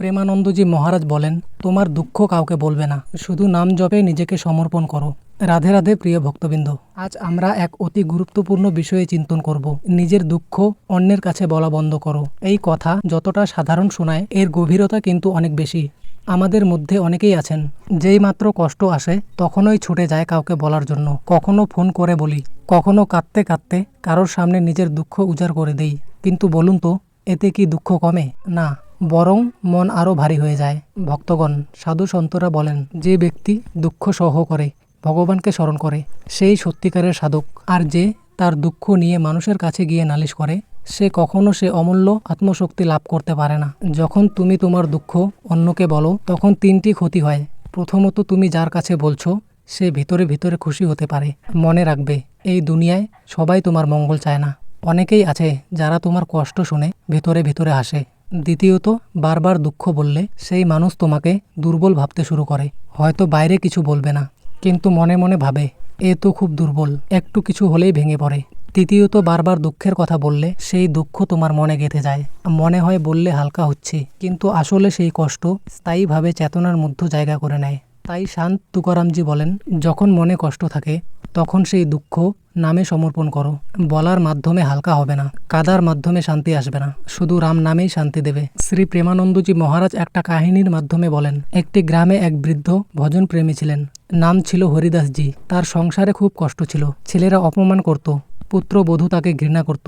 প্রেমানন্দজি মহারাজ বলেন, তোমার দুঃখ কাউকে বলবে না, শুধু নাম জপে নিজেকে সমর্পণ করো। রাধে রাধে প্রিয় ভক্তবৃন্দ, আজ আমরা এক অতি গুরুত্বপূর্ণ বিষয়ে চিন্তন করব। নিজের দুঃখ অন্যের কাছে বলা বন্ধ করো। এই কথা যতটা সাধারণ শোনায়, এর গভীরতা কিন্তু অনেক বেশি। আমাদের মধ্যে অনেকেই আছেন, যেই মাত্র কষ্ট আসে, তখনই ছুটে যায় কাউকে বলার জন্য। কখনো ফোন করে বলি, কখনো কাঁদতে কাঁদতে কারোর সামনে নিজের দুঃখ উজাড় করে দেই। কিন্তু বলুন তো, এতে কি দুঃখ কমে? না। বরং মন আরও ভারী হয়ে যায়। ভক্তগণ, সাধু সন্তরা বলেন, যে ব্যক্তি দুঃখ সহ করে, ভগবানকে স্মরণ করে, সেই সত্যিকারের সাধক। আর যে তার দুঃখ নিয়ে মানুষের কাছে গিয়ে নালিশ করে, সে কখনো সে অমূল্য আত্মশক্তি লাভ করতে পারে না। যখন তুমি তোমার দুঃখ অন্যকে বলো, তখন তিনটি ক্ষতি হয়। প্রথমত, তুমি যার কাছে বলছো, সে ভিতরে ভিতরে খুশি হতে পারে। মনে রাখবে, এই দুনিয়ায় সবাই তোমার মঙ্গল চায় না। অনেকেই আছে যারা তোমার কষ্ট শুনে ভেতরে ভেতরে হাসে দ্বিতীয়ত, বারবার দুঃখ বললে সেই মানুষ তোমাকে দুর্বল ভাবতে শুরু করে। হয়তো বাইরে কিছু বলবে না, কিন্তু মনে মনে ভাবে, এ তো খুব দুর্বল, একটু কিছু হলেই ভেঙে পড়ে। তৃতীয়ত, বারবার দুঃখের কথা বললে সেই দুঃখ তোমার মনে গেঁথে যায়। মনে হয় বললে হালকা হচ্ছে, কিন্তু আসলে সেই কষ্ট স্থায়ীভাবে চেতনার মধ্যে জায়গা করে নেয়। তাই শান্ত তুকারামজি বলেন, যখন মনে কষ্ট থাকে তখন সেই দুঃখ নামে সমর্পণ করো। বলার মাধ্যমে হালকা হবে না, কাদার মাধ্যমে শান্তি আসবে না। শুধু রাম নামেই শান্তি দেবে। শ্রী প্রেমানন্দজি মহারাজ একটা কাহিনীর মাধ্যমে বলেন, একটি গ্রামে এক বৃদ্ধ ভজন প্রেমী ছিলেন। নাম ছিল হরিদাসজি। তার সংসারে খুব কষ্ট ছিল। ছেলেরা অপমান করত। পুত্রবধূ তাকে ঘৃণা করত,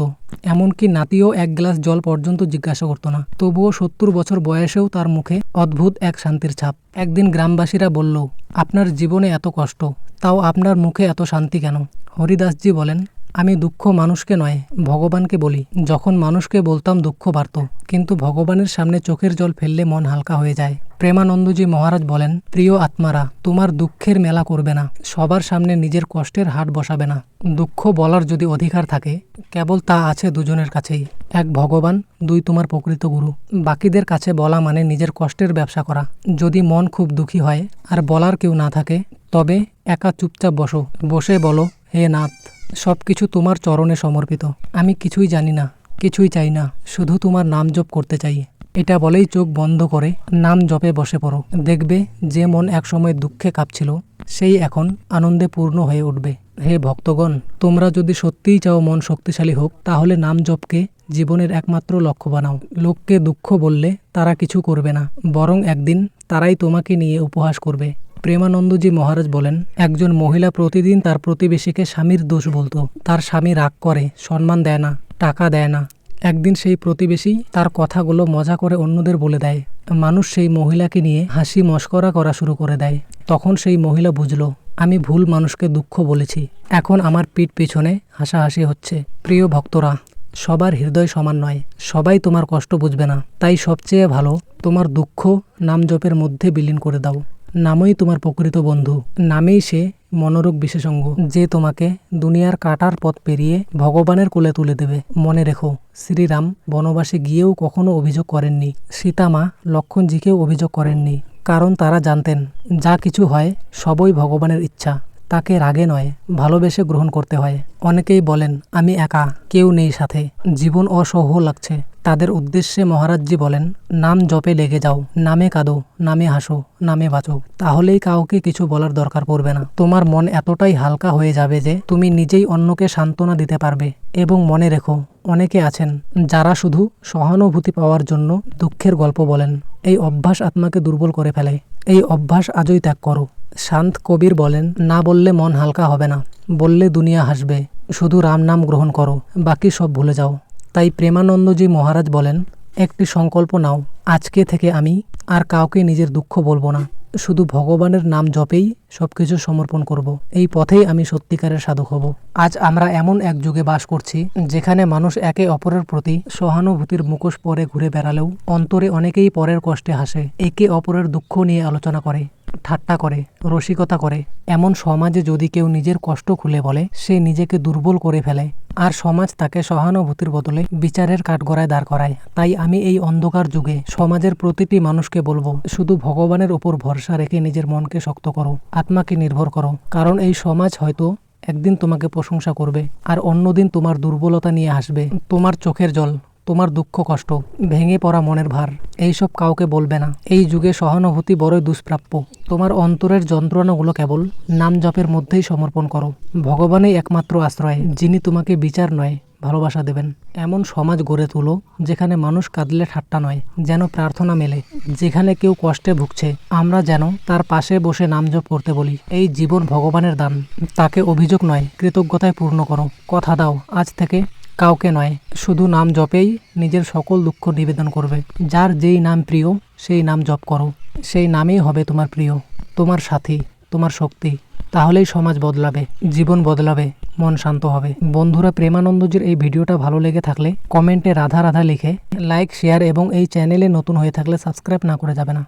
এমনকি নাতিও এক গ্লাস জল পর্যন্ত জিজ্ঞাসা করত না। তবুও সত্তর বছর বয়সেও তার মুখে অদ্ভুত এক শান্তির ছাপ। একদিন গ্রামবাসীরা বলল, আপনার জীবনে এত কষ্ট, তাও আপনার মুখে এত শান্তি কেন? হরিদাসজি বলেন, আমি দুঃখ মানুষকে নয়, ভগবানকে বলি। যখন মানুষকে বলতাম দুঃখ বাড়ত, কিন্তু ভগবানের সামনে চোখের জল ফেললে মন হালকা হয়ে যায়। প্রেমানন্দজি মহারাজ বলেন, প্রিয় আত্মারা, তোমার দুঃখের মেলা করবে না, সবার সামনে নিজের কষ্টের হাট বসাবে না। দুঃখ বলার যদি অধিকার থাকে, কেবল তা আছে দুজনের কাছেই। এক ভগবান, দুই তোমার প্রকৃত গুরু। বাকিদের কাছে বলা মানে নিজের কষ্টের ব্যবসা করা। যদি মন খুব দুঃখী হয়, আর বলার কেউ না থাকে, তবে একা চুপচাপ বসো। বসে বলো, হে নাথ সব কিছু তোমার চরণে সমর্পিত। আমি কিছুই জানি না, কিছুই চাই না, শুধু তোমার নাম জপ করতে চাই। এটা বলেই চোখ বন্ধ করে নাম জপে বসে পড়ো। দেখবে যে মন একসময় দুঃখে কাঁপছিল, সেই এখন আনন্দে পূর্ণ হয়ে উঠবে। হে ভক্তগণ, তোমরা যদি সত্যিই চাও মন শক্তিশালী হোক, তাহলে নাম জপকে জীবনের একমাত্র লক্ষ্য বানাও। লোককে দুঃখ বললে তারা কিছু করবে না, বরং একদিন তারাই তোমাকে নিয়ে উপহাস করবে। প্রেমানন্দজি মহারাজ বলেন, একজন মহিলা প্রতিদিন তার প্রতিবেশীকে স্বামীর দোষ বলতো। তার স্বামী রাগ করে, সম্মান দেয় না, টাকা দেয় না। একদিন সেই প্রতিবেশী তার কথাগুলো মজা করে অন্যদের বলে দেয়। মানুষ সেই মহিলাকে নিয়ে হাসি মস্করা করা শুরু করে দেয়। তখন সেই মহিলা বুঝলো, আমি ভুল মানুষকে দুঃখ বলেছি। এখন আমার পিঠ পেছনে হাসাহাসি হচ্ছে। প্রিয় ভক্তরা, সবার হৃদয় সমান নয়। সবাই তোমার কষ্ট বুঝবে না। তাই সবচেয়ে ভালো, তোমার দুঃখ নাম জপের মধ্যে বিলীন করে দাও। নামই তোমার প্রকৃত বন্ধু। নামেই সে মনোরোগ বিশেষজ্ঞ যে তোমাকে দুনিয়ার কাটার পথ পেরিয়ে ভগবানের কোলে তুলে দেবে। মনে রেখো, শ্রীরাম বনবাসে গিয়েও কখনো অভিযোগ করেননি। সীতামা লক্ষণজিকেও অভিযোগ করেননি। কারণ তারা জানতেন, যা কিছু হয় সবই ভগবানের ইচ্ছা। তাকে রাগে নয়, ভালোবেসে গ্রহণ করতে হয়। অনেকেই বলেন, আমি একা, কেউ নেই সাথে। জীবন অসহ লাগছে। তাদের উদ্দেশ্যে মহারাজজি বলেন, নাম জপে লেগে যাও। নামে কাঁদো, নামে হাসো, নামে বাঁচো। তাহলেই কাউকে কিছু বলার দরকার পড়বে না। তোমার মন এতটাই হালকা হয়ে যাবে যে, তুমি নিজেই অন্যকে সান্ত্বনা দিতে পারবে। এবং মনে রেখো, অনেকে আছেন, যারা শুধু সহানুভূতি পাওয়ার জন্য দুঃখের গল্প বলেন। এই অভ্যাস আত্মাকে দুর্বল করে ফেলে। এই অভ্যাস আজই ত্যাগ করো। শান্ত কবির বলেন, না বললে মন হালকা হবে না। বললে দুনিয়া হাসবে। শুধু রাম নাম গ্রহণ করো। বাকি সব ভুলে যাও। তাই প্রেমানন্দজি মহারাজ বলেন, একটি সংকল্প নাও। আজকে থেকে আমি আর কাউকে নিজের দুঃখ বলব না। শুধু ভগবানের নাম জপেই সব কিছু সমর্পণ করব। এই পথেই আমি সত্যিকারের সাধক হব আজ আমরা এমন এক যুগে বাস করছি, যেখানে মানুষ একে অপরের প্রতি সহানুভূতির মুখোশ পরে ঘুরে বেড়ালেও অন্তরে অনেকেই পরের কষ্টে হাসে, একে অপরের দুঃখ নিয়ে আলোচনা করে ঠাট্টা করে, রসিকতা করে। এমন সমাজে যদি কেউ নিজের কষ্ট খুলে বলে, সে নিজেকে দুর্বল করে ফেলে। আর সমাজ তাকে সহানুভূতির বদলে বিচারের কাঠগড়ায় দাঁড় করায়। তাই আমি এই অন্ধকার যুগে সমাজের প্রতিটি মানুষকে বলব, শুধু ভগবানের ওপর ভরসা রেখে নিজের মনকে শক্ত করো, আত্মাকে নির্ভর করো। কারণ এই সমাজ হয়তো একদিন তোমাকে প্রশংসা করবে, আর অন্যদিন তোমার দুর্বলতা নিয়ে আসবে তোমার চোখের জল, তোমার দুঃখ কষ্ট, ভেঙে পড়া মনের ভার। এইসব কাউকে বলবে না। এই যুগে সহানুভূতি বড়ই দুষ্প্রাপ্য। তোমার অন্তরের যন্ত্রণাগুলো কেবল নাম জপের মধ্যেই সমর্পণ করো। ভগবানই একমাত্র আশ্রয়, যিনি তোমাকে বিচার নয়, ভালোবাসা দেবেন। এমন সমাজ গড়ে তুলো, যেখানে মানুষ কাঁদলে ঠাট্টা নয়, যেন প্রার্থনা মেলে, যেখানে কেউ কষ্টে ভুগছে। আমরা যেন তার পাশে বসে নাম জপ করতে বলি। এই জীবন ভগবানের দান। তাকে অভিযোগ নয়, কৃতজ্ঞতায় পূর্ণ করো। কথা দাও, আজ থেকে কাউকে নয়, শুধু নাম জপেই নিজের সকল দুঃখ নিবেদন করবে। যার যেই নাম প্রিয়, সেই নাম জপ করো। সেই নামেই হবে তোমার প্রিয়, তোমার সাথী, তোমার শক্তি। তাহলেই সমাজ বদলাবে, জীবন বদলাবে, মন শান্ত হবে। বন্ধুরা, প্রেমানন্দজির এই ভিডিওটা ভালো লেগে থাকলে কমেন্টে রাধা রাধা লিখে, লাইক, শেয়ার এবং এই চ্যানেলে নতুন হয়ে থাকলে সাবস্ক্রাইব না করে যাবে না।